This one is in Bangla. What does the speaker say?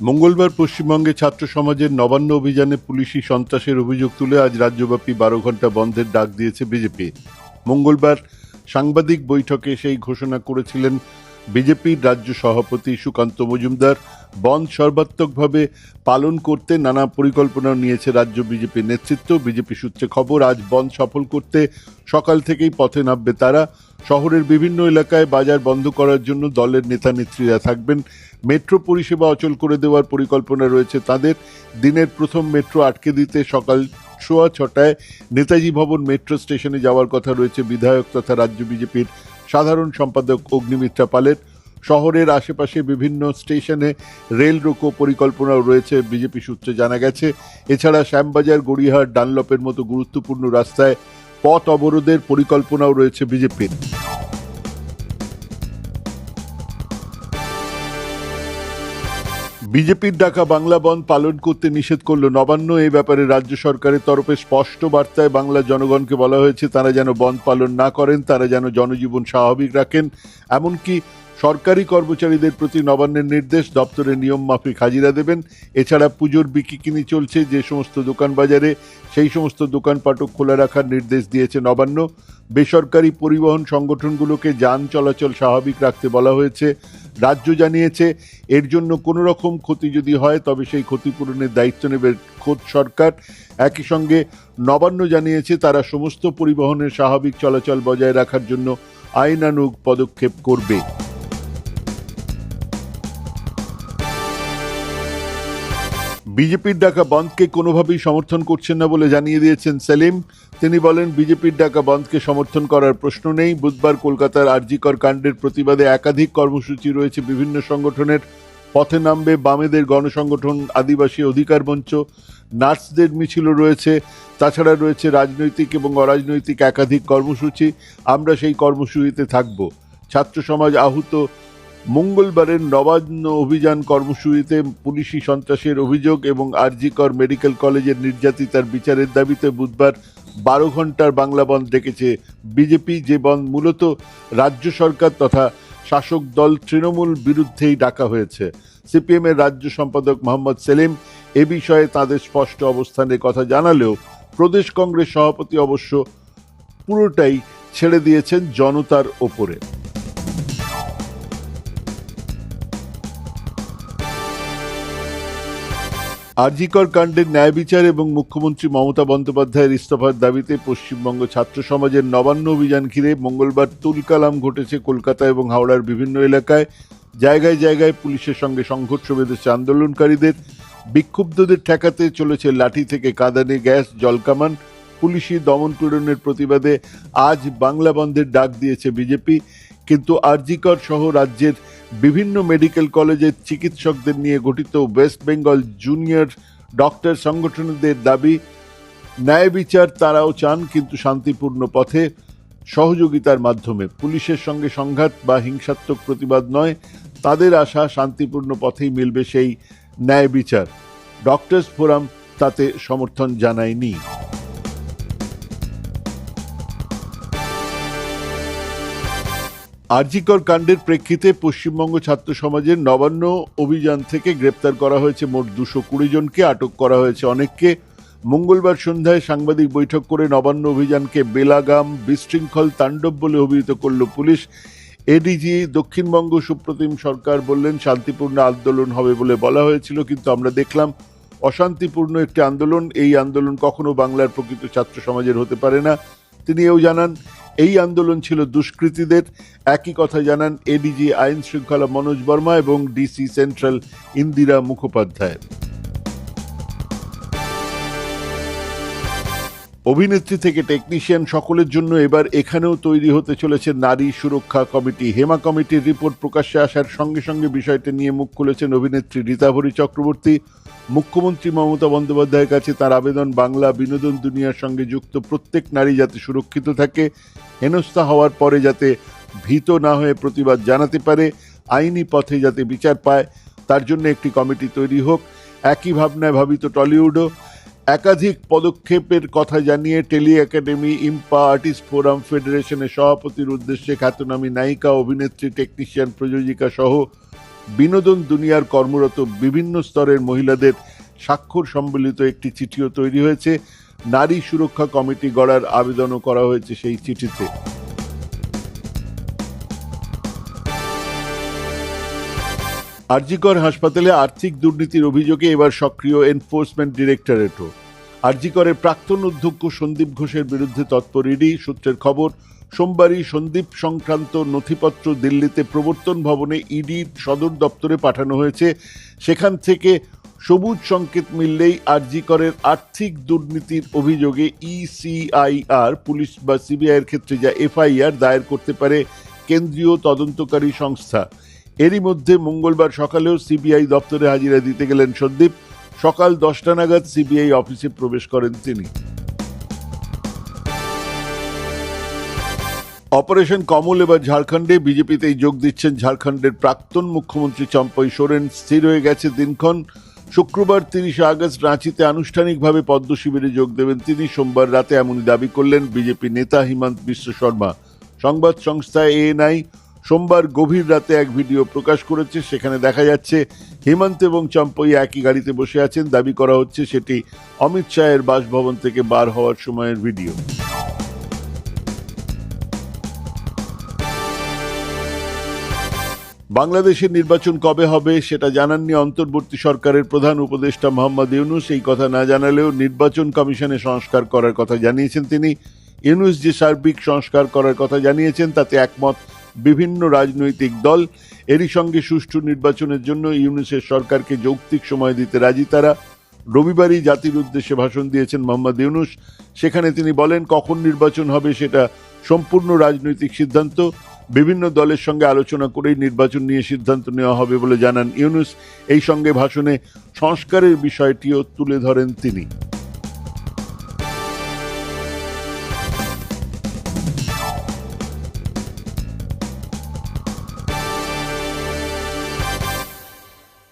মঙ্গলবার পশ্চিমবঙ্গে ছাত্র সমাজের নবান্ন অভিযানে পুলিশি সন্ত্রাসের অভিযোগ তুলে আজ রাজ্যব্যাপী বারো ঘণ্টা বন্ধের ডাক দিয়েছে বিজেপি। মঙ্গলবার সাংবাদিক বৈঠকে সেই ঘোষণা করেছিলেন বিজেপির রাজ্য সভাপতি সুকান্ত মজুমদার। বন্ধ সর্বাত্মকভাবে পালন করতে নানা পরিকল্পনা নিয়েছে রাজ্য বিজেপির নেতৃত্ব। বিজেপি সূত্রে খবর, আজ বন্ধ সফল করতে সকাল থেকেই পথে নামবে তারা। শহরের বিভিন্ন এলাকায় বাজার বন্ধ করার জন্য দলের নেতা নেত্রীরা থাকবেন। মেট্রো পরিষেবা অচল করে দেওয়ার পরিকল্পনা রয়েছে তাদের। দিনের প্রথম মেট্রো আটকে দিতে সকাল সোয়া ছটায় নেতাজি ভবন মেট্রো স্টেশনে যাওয়ার কথা রয়েছে বিধায়ক তথা রাজ্য বিজেপির সাধারণ সম্পাদক অগ্নিমিত্রা পালের। শহরের আশেপাশে বিভিন্ন স্টেশনে রেল রোকো পরিকল্পনাও রয়েছে, বিজেপি সূত্রে জানা গেছে। এছাড়া শ্যামবাজার, গড়িয়াহাট, ডানলপের মতো গুরুত্বপূর্ণ রাস্তায় পথ অবরোধের পরিকল্পনাও রয়েছে বিজেপির। বিজেপির ডাকা বাংলা বন্ধ পালন করতে নিষেধ করল নবান্ন। এই ব্যাপারে রাজ্য সরকারের তরফে স্পষ্ট বার্তায় বাংলা জনগণকে বলা হয়েছে, তারা যেন বন্ধ পালন না করেন, তারা যেন জনজীবন স্বাভাবিক রাখেন। এমনকি সরকারি কর্মচারীদের প্রতি নবান্নের নির্দেশ দপ্তরে নিয়ম মাফিক হাজিরা দেবেন। এছাড়া পুজোর বিকিকিনি চলছে, যে সমস্ত দোকান বাজারে সেই সমস্ত দোকানপাটও খোলা রাখার নির্দেশ দিয়েছে নবান্ন। বেসরকারি পরিবহন সংগঠনগুলোকে যান চলাচল স্বাভাবিক রাখতে বলা হয়েছে। রাজ্য জানিয়েছে, এর জন্য কোনো রকম ক্ষতি যদি হয়, তবে সেই ক্ষতিপূরণের দায়িত্ব নেবে খোদ সরকার। একই সঙ্গে নবান্ন জানিয়েছে, তারা সমস্ত পরিবহনের স্বাভাবিক চলাচল বজায় রাখার জন্য আইনানুগ পদক্ষেপ করবে। বিজেপির ডাকা বন্ধকে কোনোভাবেই সমর্থন করছেন না বলে জানিয়ে দিয়েছেন সেলিম। তিনি বলেন, বিজেপির ডাকা বন্ধকে সমর্থন করার প্রশ্ন নেই। বুধবার কলকাতার আরজিকর কাণ্ডের প্রতিবাদে একাধিক কর্মসূচি রয়েছে বিভিন্ন সংগঠনের। পথে নামবে বামেদের গণসংগঠন, আদিবাসী অধিকার মঞ্চ, নার্সদের মিছিলও রয়েছে, তাছাড়া রয়েছে রাজনৈতিক এবং অরাজনৈতিক একাধিক কর্মসূচি। আমরা সেই কর্মসূচিতে থাকব। ছাত্র সমাজ আহত মঙ্গলবারের নবান্ন অভিযান কর্মসূচিতে পুলিশি সন্ত্রাসের অভিযোগ এবং আরজিকর মেডিকেল কলেজের নির্যাতিতার বিচারের দাবিতে বুধবার বারো ঘণ্টার বাংলা বন্ধ ডেকেছে বিজেপি, যে বন্ধ মূলত রাজ্য সরকার তথা শাসক দল তৃণমূল বিরুদ্ধেই ডাকা হয়েছে। সিপিএম এর রাজ্য সম্পাদক মোহাম্মদ সেলিম এ বিষয়ে তাদের স্পষ্ট অবস্থানের কথা জানালেও প্রদেশ কংগ্রেস সভাপতি অবশ্য পুরোটাই ছেড়ে দিয়েছেন জনতার ওপরে। আরজিকর কাণ্ডের ন্যায় বিচার এবং মুখ্যমন্ত্রী মমতা বন্দ্যোপাধ্যায়ের ইস্তফার দাবিতে পশ্চিমবঙ্গ ছাত্র সমাজের নবান্ন অভিযান ঘিরে মঙ্গলবার তুলকালাম ঘটেছে কলকাতা এবং হাওড়ার বিভিন্ন এলাকায়। জায়গায় জায়গায় পুলিশের সঙ্গে সংঘর্ষ বেঁধেছে আন্দোলনকারীদের। বিক্ষুব্ধদের ঠেকাতে চলেছে লাঠি থেকে কাঁদানে গ্যাস জলকামান পুলিশি দমন পীড়নের প্রতিবাদে আজ বাংলা বন্ধের ডাক দিয়েছে বিজেপি। কিন্তু আরজিকর সহ রাজ্যের বিভিন্ন মেডিকেল কলেজের চিকিৎসকদের নিয়ে গঠিত ওয়েস্ট বেঙ্গল জুনিয়র ডক্টর সংগঠনদের দাবি, ন্যায় বিচার তারাও চান কিন্তু শান্তিপূর্ণ পথে সহযোগিতার মাধ্যমে। পুলিশের সঙ্গে সংঘাত বা হিংসাত্মক প্রতিবাদ নয়, তাদের আশা শান্তিপূর্ণ পথেই মিলবে সেই ন্যায় বিচার। ডক্টরস ফোরাম তাতে সমর্থন জানায়নি। আরজিকর কাণ্ডের প্রেক্ষিতে পশ্চিমবঙ্গ ছাত্র সমাজের নবান্ন অভিযান থেকে গ্রেপ্তার করা হয়েছে মোট দুশো কুড়ি জনকে, আটক করা হয়েছে অনেককে। মঙ্গলবার সন্ধ্যায় সাংবাদিক বৈঠক করে নবান্ন অভিযানকে বেলাগাম, বিশৃঙ্খল, তাণ্ডব বলে অভিহিত করল পুলিশ। এডিজি দক্ষিণবঙ্গ সুপ্রতিম সরকার বললেন, শান্তিপূর্ণ আন্দোলন হবে বলে বলা হয়েছিল, কিন্তু আমরা দেখলাম অশান্তিপূর্ণ একটি আন্দোলন। এই আন্দোলন কখনো বাংলার প্রকৃত ছাত্র সমাজের হতে পারে না। তিনি এও জানান এই আন্দোলন ছিল দুষ্কৃতীদের। একই কথা জানান এডিজি আইন শৃঙ্খলা মনোজ বর্মা এবং ডিসি সেন্ট্রাল ইন্দিরা মুখোপাধ্যায় অভিনেত্রী থেকে টেকনিশিয়ান সকলের জন্য এবার এখানেও তৈরি হতে চলেছে নারী সুরক্ষা কমিটি। হেমা কমিটির রিপোর্ট প্রকাশ্যে আসার সঙ্গে সঙ্গে বিষয়টি নিয়ে মুখ খুলেছেন অভিনেত্রী রীতাভরী চক্রবর্তী। মুখ্যমন্ত্রী মমতা বন্দ্যোপাধ্যায়ের কাছে তার আবেদন বাংলা বিনোদন দুনিয়ার সঙ্গে যুক্ত প্রত্যেক নারী যাতে সুরক্ষিত থাকে, হেনস্থা হওয়ার পরে যাতে ভীত না হয়ে প্রতিবাদ জানাতে পারে, আইনি পথে যাতে বিচার পায়, তার জন্য একটি কমিটি তৈরি হোক। একই ভাবনায় ভাবিত টলিউডও একাধিক পদক্ষেপের কথা জানিয়ে tele academy, IMPA artist forum ফেডারেশনের সভাপতির উদ্দেশ্যে খ্যাতনামী নায়িকা, অভিনেত্রী, টেকনিশিয়ান, প্রযোজিকা সহ বিনোদন দুনিয়ার কর্মরত বিভিন্ন স্তরের মহিলাদের স্বাক্ষর সম্বলিত একটি চিঠিও তৈরি হয়েছে। নারী সুরক্ষা কমিটি গড়ার আবেদনও করা হয়েছে সেই চিঠিতে। আরজিকর হাসপাতালে আর্থিক দুর্নীতির অভিযোগে এবার সক্রিয় এনফোর্সমেন্ট ডিরেক্টরেটও। আরজিকরের প্রাক্তন অধ্যক্ষ সন্দীপ ঘোষের বিরুদ্ধে তৎপর ইডি সূত্রের খবর, সোমবারই সন্দীপ সংক্রান্ত নথিপত্র দিল্লিতে প্রবর্তন ভবনে ইডির সদর দপ্তরে পাঠানো হয়েছে। সেখান থেকে সবুজ সংকেত মিললেই আরজিকরের আর্থিক দুর্নীতির অভিযোগে ইসিআইআর, পুলিশ বা সিবিআইয়ের ক্ষেত্রে যা এফআইআর দায়ের করতে পারে কেন্দ্রীয় তদন্তকারী সংস্থা। এরই মধ্যে মঙ্গলবার সকালেও সিবিআই দপ্তরে হাজিরা দিতে গেলেন সন্দীপ। সকাল দশটা নাগাদ সিবিআই অফিসে প্রবেশ করেন তিনি। অপারেশন কমল এবার ঝাড়খণ্ডে। বিজেপিতেই যোগ দিচ্ছেন ঝাড়খণ্ডের প্রাক্তন মুখ্যমন্ত্রী চম্পই সোরেন। স্থির হয়ে গেছে দিনক্ষণ। শুক্রবার তিরিশে আগস্ট রাঁচিতে আনুষ্ঠানিকভাবে পদ্ম শিবিরে যোগ দেবেন তিনি। সোমবার রাতে এমনই দাবি করলেন বিজেপি নেতা হিমন্ত বিশ্ব শর্মা। সংবাদ সংস্থা এএনআই সোমবার গভীর রাতে এক ভিডিও প্রকাশ করেছে। সেখানে দেখা যাচ্ছে, হিমন্ত এবং চম্পই একই গাড়িতে বসে আছেন। দাবি করা হচ্ছে সেটি অমিত শাহের বাসভবন থেকে বার হওয়ার সময়ের ভিডিও। বাংলাদেশের নির্বাচন কবে হবে সেটা জানাননি অন্তর্বর্তী সরকারের প্রধান উপদেষ্টা মোহাম্মদ ইউনুস। এই কথা না জানালেও নির্বাচন কমিশনে সংস্কার করার কথা জানিয়েছেন তিনি। ইউনুস যে সার্বিক সংস্কার করার কথা জানিয়েছেন, তাতে একমত বিভিন্ন রাজনৈতিক দল এরই সঙ্গে সুষ্ঠু নির্বাচনের জন্য ইউনুসের সরকারকে যৌক্তিক সময় দিতে রাজি তারা। রবিবারই জাতির উদ্দেশ্যে ভাষণ দিয়েছেন মোহাম্মদ ইউনুস। সেখানে তিনি বলেন, কখন নির্বাচন হবে সেটা সম্পূর্ণ রাজনৈতিক সিদ্ধান্ত। বিভিন্ন দলের সঙ্গে আলোচনা করেই নির্বাচন নিয়ে সিদ্ধান্ত নেওয়া হবে বলে জানান ইউনুস। এই সঙ্গে ভাষণে সংস্কারের বিষয়টিও তুলে ধরেন তিনি।